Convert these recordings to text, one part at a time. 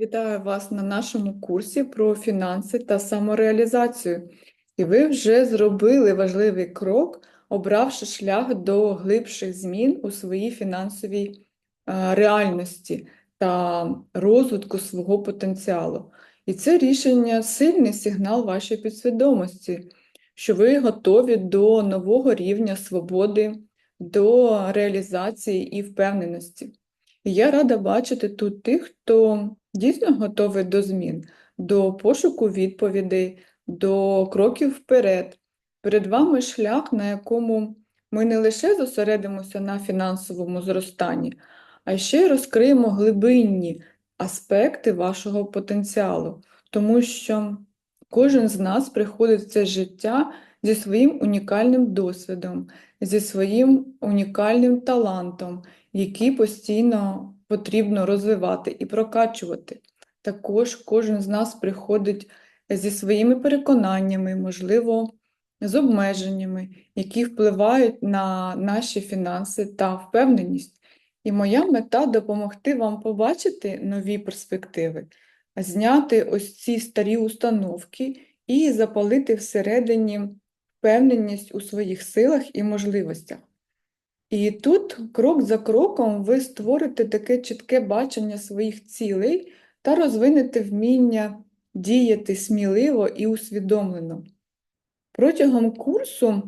Вітаю вас на нашому курсі про фінанси та самореалізацію. І ви вже зробили важливий крок, обравши шлях до глибших змін у своїй фінансовій реальності та розвитку свого потенціалу. І це рішення сильний сигнал вашої підсвідомості, що ви готові до нового рівня свободи, до реалізації і впевненості. І я рада бачити тут тих, хто дійсно готовий до змін, до пошуку відповідей, до кроків вперед. Перед вами шлях, на якому ми не лише зосередимося на фінансовому зростанні, а ще й розкриємо глибинні аспекти вашого потенціалу, тому що кожен з нас приходить в це життя зі своїм унікальним досвідом, зі своїм унікальним талантом, який постійно потрібно розвивати і прокачувати. Також кожен з нас приходить зі своїми переконаннями, можливо, з обмеженнями, які впливають на наші фінанси та впевненість. І моя мета допомогти вам побачити нові перспективи, зняти ось ці старі установки і запалити всередині впевненість у своїх силах і можливостях. І тут крок за кроком ви створите таке чітке бачення своїх цілей та розвинете вміння діяти сміливо і усвідомлено. Протягом курсу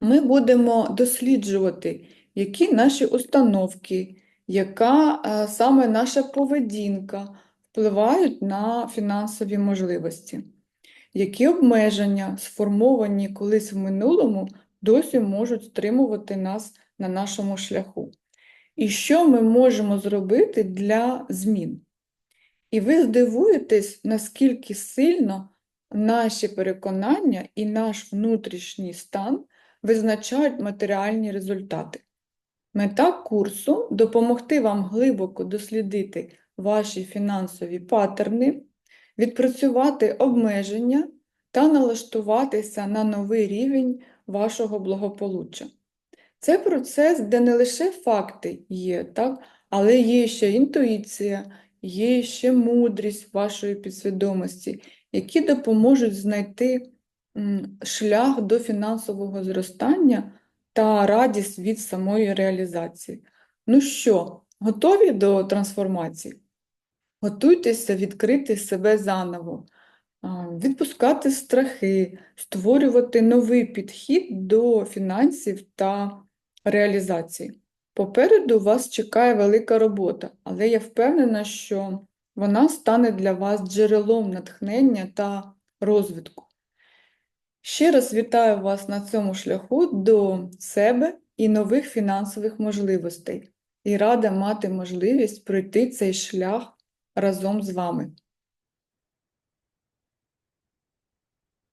ми будемо досліджувати, які наші установки, яка е, саме наша поведінка впливають на фінансові можливості, які обмеження, сформовані колись в минулому, досі можуть стримувати нас на нашому шляху. І що ми можемо зробити для змін? І ви здивуєтесь, наскільки сильно наші переконання і наш внутрішній стан визначають матеріальні результати. Мета курсу допомогти вам глибоко дослідити ваші фінансові паттерни, відпрацювати обмеження та налаштуватися на новий рівень вашого благополуччя. Це процес, де не лише факти є, так? але є ще інтуїція, є ще мудрість вашої підсвідомості, які допоможуть знайти шлях до фінансового зростання та радість від самої реалізації. Ну що, готові до трансформації? Готуйтеся відкрити себе заново, відпускати страхи, створювати новий підхід до фінансів та реалізації. Попереду вас чекає велика робота, але я впевнена, що вона стане для вас джерелом натхнення та розвитку. Ще раз вітаю вас на цьому шляху до себе і нових фінансових можливостей і рада мати можливість пройти цей шлях разом з вами.